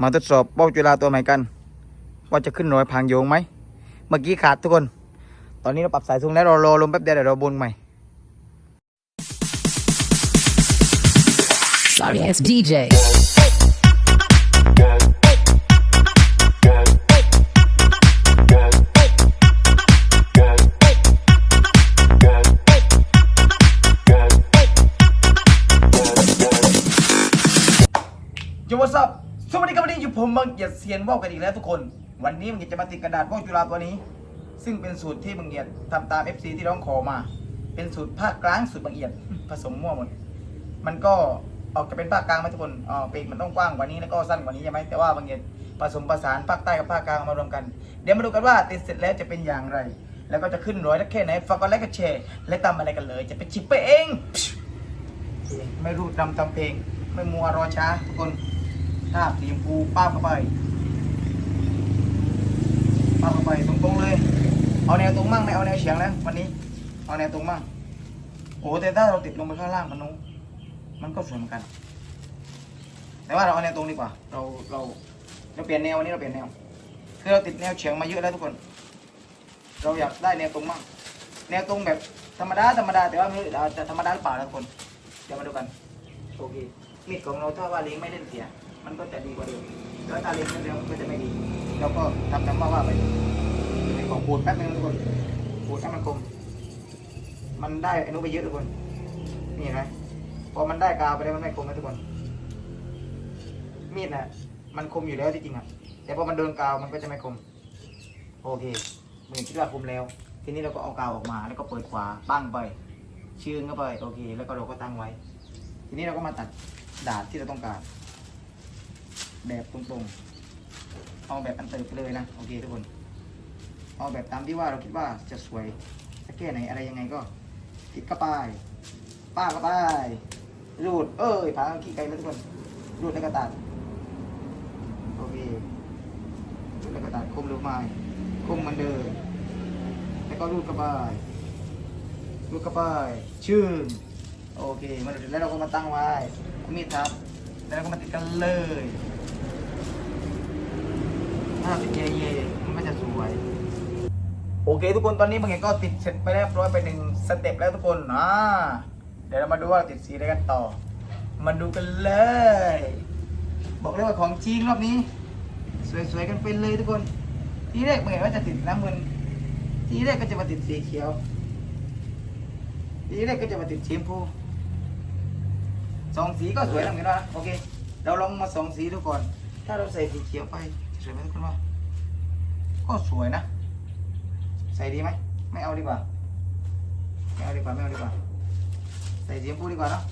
มาทดสอบเป้าจุฬาตัวใหม่กัน ว่าจะขึ้นรอยพังโยงไหม เมื่อกี้ขาดทุกคน ตอนนี้เราปรับสายสูงแล้วเรารอลมแป๊บเดียวเดี๋ยวเราบนใหม่ Sorry S DJ. บวันนี้อยู่ผมบังเกียรติเซียนว่าวกันอีกแล้วทุกคน วันนี้มึงเกียรติจะมาติดกระดาษว่าวจุฬาตัวนี้ ซึ่งเป็นสูตรที่บังเกียรติทำตาม FC ที่ร้องขอมา เป็นสูตรภาคกลางสูตรบังเอียดผสมมั่วหมด มันก็ออกจะเป็นภาคกลางไหมทุกคนอ๋อปีกมันต้องกว้างกว่านี้แล้วก็สั้นกว่านี้ใช่ไหมแต่ว่าบางเกียรติผสมผสานภาคใต้กับภาคกลางมารวมกัน เดี๋ยวมาดูกันว่าติดเสร็จแล้วจะเป็นอย่างไร แล้วก็จะขึ้นร้อยแค่ไหนฝากกดไลค์กดแชร์และตามอะไรกันเลย จะไปชิปไปเอง ไม่รู้รำทำเพลง ไม่มัวรอช้าทุกคน ถ้าสีชมพูป้าบเข้าไปป้าบเข้าไปตรงๆเลย เอาแนวตรงมั่งไม่เอาแนวเฉียงนะวันนี้ เอาแนวตรงมั่งโอ้แต่ถ้าเราติดลงไปข้างล่างมันนู้นมันก็สวยเหมือนกัน แต่ว่าเราเอาแนวตรงดีกว่า เราเราเราเปลี่ยนแนววันนี้เราเปลี่ยนแนว คือเราติดแนวเฉียงมาเยอะแล้วทุกคน เราอยากได้แนวตรงมั่ง แนวตรงแบบธรรมดาธรรมดาแต่ว่าไม่รู้จะธรรมดาหรือเปล่านะทุกคน เดี๋ยวมาดูกัน โอเคมีดของเราถ้าว่าลี้ยงไม่เล่นเสีย มันก็จะดีกว่าเดิมแล้วถ้าเลี้ยงเล่นแล้วมันก็จะไม่ดีเราก็ทำตามว่าว่าไปในของปูดแป๊บนึงทุกคนปูดให้มันคมมันได้ไอ้นู้นไปเยอะทุกคน นี่เห็นไหมพอมันได้กาวไปแล้วมันไม่คมนะทุกคน มีดน่ะมันคมอยู่แล้วที่จริงอะ แต่พอมันโดนกาวมันก็จะไม่คม โอเคมือคิดว่าคมแล้ว ทีนี้เราก็เอากาวออกมาแล้วก็เปิดขวาปั้งไป ชื่นเข้าไป โอเค แล้วก็เราก็ตั้งไว้ ทีนี้เราก็มาตัดดาบที่เราต้องการ แบบตรงๆ เอาแบบอันเติบไปเลยนะ โอเคทุกคน เอาแบบตามที่ว่าเราคิดว่าจะสวยจะแก้ไหนอะไรยังไงก็ติดเข้าไปป้าเข้าไปรูด เอ้ยผาขี้ไกลแล้วทุกคน รูดแล้วก็ตัด โอเค รูดแล้วก็ตัดคมหรือไม่คมเหมันเดิม แล้วก็รูดเข้าไปรูดเข้าไปชื่นโอเค มาดูแล้วเราก็มาตั้งไว้มีดทับ แล้วก็มาติดกันเลย ถ้าติดเย่ๆมันก็จะสวย โอเค ทุกคนตอนนี้บางอย่างก็ติดเสร็จไปเรียบร้อยไปหนึ่งสเต็ปแล้วทุกคนอ่าเดี๋ยวเรามาดูว่าติดสีอะไรกันต่อ มาดูกันเลย บอกเลยว่าของจริงรอบนี้ สวยๆกันไปเลยทุกคน ทีแรกบางอย่างว่าจะติดน้ำเงิน ทีแรกก็จะมาติดสีเขียว ทีแรกก็จะมาติดสีชมพูสองสีก็สวยแล้วเหมือนกันนะโอเคเราลองมาสองสีดูก่อน ถ้าเราใส่สีเขียวไป วยไหมทุกคนว่าก็สวยนะ ใส่ดีไหมไม่เอาดีกว่าไม่เอาดีกว่าไม่เอาดีกว่า ใส่สีชมพูดีกว่าเนอะ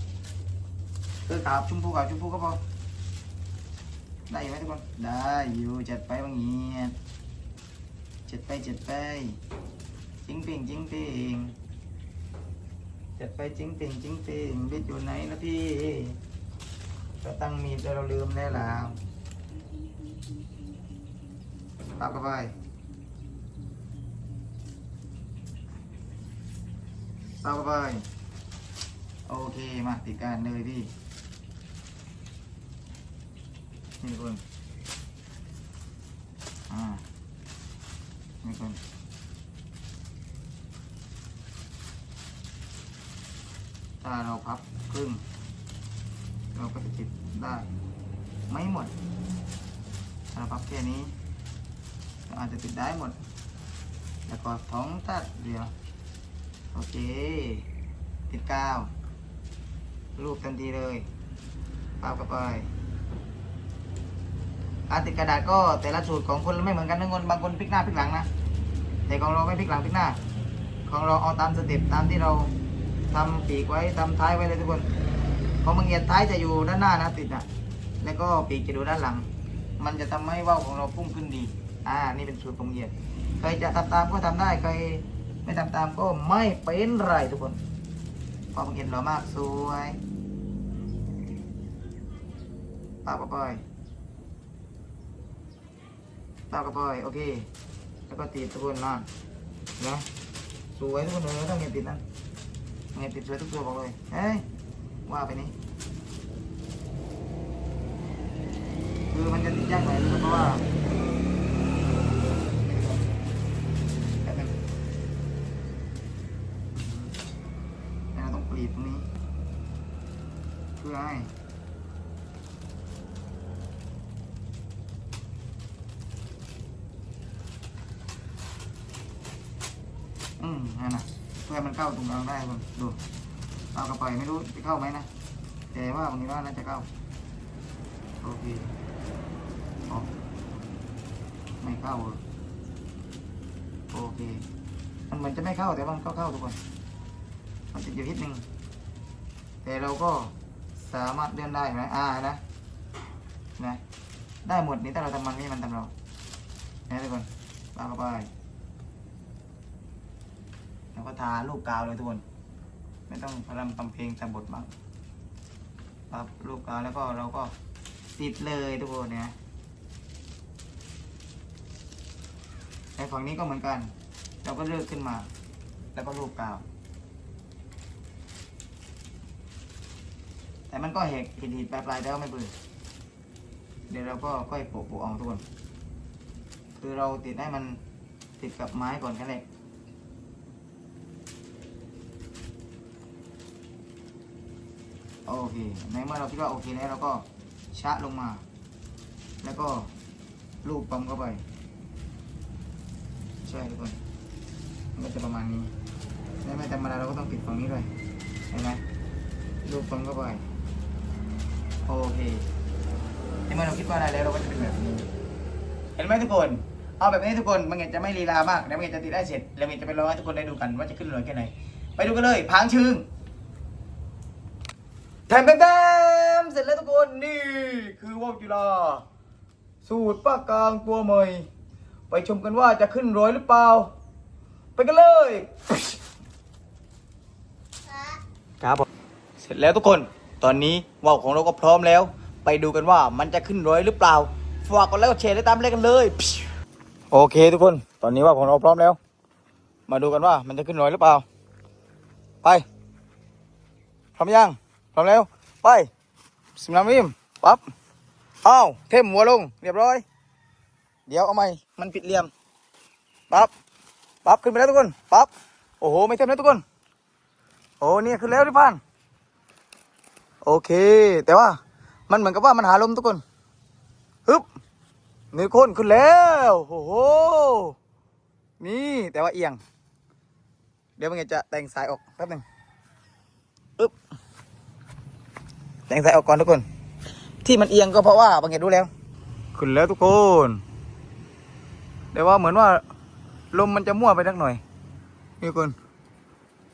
เออขาวชมพูขาวชมพูก็พอได้ไหมทุกคน ได้อยู่จัดไปบางเงี้ยจัดไปจัดไปจิงป่งจิงป่งจัดไปจิงติ่งจิงติ่งบิดอยู่ไหนนะพี่เราตั้งมีดแล้วเราลืมแล้วล่ะ ปาบเข้าไปปาบเข้าไป โอเค มาติดการเลยพี่ นี่คนอ่า นี่คนถ้าเราพับครึ่ง เราก็จะติดได้ ไม่หมดถ้าเราพับแค่นี้ อาจจะติดได้หมด แล้วก็ท้องตัดเดียว โอเค ติดกาว รูปทันทีเลยป้าไปการติดกระดาษก็แต่ละสูตรของคนไม่เหมือนกันนะคนบางคนพลิกหน้าพลิกหลังนะ แต่ของเราไม่พลิกหลังพลิกหน้า ของเราเอาตามสเต็ปตามที่เราทำปีกไว้ทำท้ายไว้เลยทุกคนของบางเงียดท้ายจะอยู่ด้านหน้านะติดอะแล้วก็ปีกจะดูด้านหลัง มันจะทำให้ว่าวของเราพุ่งขึ้นดี อ่า นี่เป็นสูตรของเหยียดใครจะทำตามก็ทำได้ใครไม่ทำตามก็ไม่เป็นไรทุกคนความเงียดเรามากสวยปากกระปอยปากกระปอยโอเค แล้วก็ติดทุกคนมานะสวยทุกคนเลยต้องเงียดติดนั่นเงียบติดสวยทุกตัวบอกเลยเฮ้ยว่าไปนี่คือมันจะติดยากหน่อยเพราะว่าแป๊บนึงเราต้องกรีดตรงนี้ เพื่อให้ อืม นั่นนะเพื่อมันเข้าตรงเรางได้คนดูเอากระไปไม่รู้จะเข้าไหมนะแต่ว่าบางทีว่าน่าจะเข้าโอเคออกไม่เข้าโอเคมันเหมือนจะไม่เข้าแต่ว่ามันก็เข้าทุกคนมันติดอยู่นิดนึงแต่เราก็สามารถเลื่อนได้ไหมอ่านะนะได้หมดนี้ถ้าเราทำมันนี่มันทำเรานะทุกคนวางเข้าไป แล้วก็ทาลูกกาวเลยทุกคน ไม่ต้องพรำทำเพลงจำบทบ้างปั๊บลูกกาวแล้วก็เราก็ติดเลยทุกคนเนี่ยในฝั่งนี้ก็เหมือนกัน เราก็เลือกขึ้นมา แล้วก็ลูกกาว แต่มันก็เหกหิดหิดปลายปลายๆแต่ก็ไม่เบื่อเดี๋ยวเราก็ค่อยโปะโปะเอาทุกคน คือเราติดให้มันติดกับไม้ก่อนแค่นั้นเอง โอเคในเมื่อเราคิดว่าโอเคแล้วเราก็ชะลงมา แล้วก็ลูบปั๊มเข้าไปใช่ทุกคนมันก็จะประมาณนี้ในไม่ธรรมดาเราก็ต้องปิดฝั่งนี้ด้วยเห็นไหมลูบปั๊มเข้าไปโอเคในเมื่อเราคิดว่าได้แล้วเราก็จะเป็นแบบนี้ เห็นไหมทุกคนเอาแบบนี้ทุกคนมันเห็นจะไม่ลีลามากแล้วมันเห็นจะติดได้เสร็จแล้วมันเห็นจะไปรอให้ทุกคนได้ดูกันว่าจะขึ้นรอยแค่ไหนไปดูกันเลยพางชึง แถมแถมเสร็จแล้วทุกคนนี่คือว่าวจุฬาสูตรปากกลางตัวใหม่ ไปชมกันว่าจะขึ้นร้อยหรือเปล่า ไปกันเลย ครับผมเสร็จแล้วทุกคนตอนนี้ว่าวของเราก็พร้อมแล้ว ไปดูกันว่ามันจะขึ้นร้อยหรือเปล่าฝากกดไลค์กดแชร์และตามเลขกันเลย โอเคทุกคน ตอนนี้ว่าวของเราพร้อมแล้ว มาดูกันว่ามันจะขึ้นร้อยหรือเปล่า ไปพร้อมยัง พร้อมแล้ว ไปสิมนามิมปั๊บอ้าวเทมหัวลง เรียบร้อย เดี๋ยวเอาใหม่มันผิดเหลี่ยมปั๊บปั๊บขึ้นไปแล้วทุกคนปั๊บโอ้โหไม่เทมแล้วทุกคน โอ้เนี่ยขึ้นแล้วที่พันโอเค แต่ว่ามันเหมือนกับว่ามันหาลมทุกคนฮึบนี่ทุกคนขึ้นแล้วโอ้โหนี่แต่ว่าเอียง เดี๋ยวมันจะแต่งสายออกแป๊บหนึงอึ๊บ แต่งสายออกก่อนทุกคน ที่มันเอียงก็เพราะว่าบางเห็นรู้แล้ว ขึ้นแล้วทุกคนแต่ว่าเหมือนว่าลมมันจะมั่วไปสักหน่อย นี่ทุกคน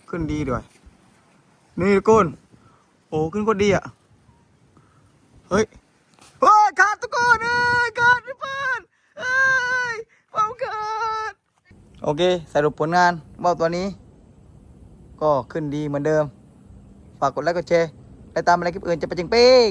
ขึ้นดีด้วย นี่ทุกคนโอ้ขึ้นก็ดีอะ เฮ้ยเฮ้ยขาดทุกคนเอ้ยขาดพี่ปานเอ้ยความขาดโอเค สรุปผลงานว่าตัวนี้ ก็ขึ้นดีเหมือนเดิม ฝากกดไลค์กดแชร์ ไปตามอะไรคลิปอื่นจะไปจิงเป้ง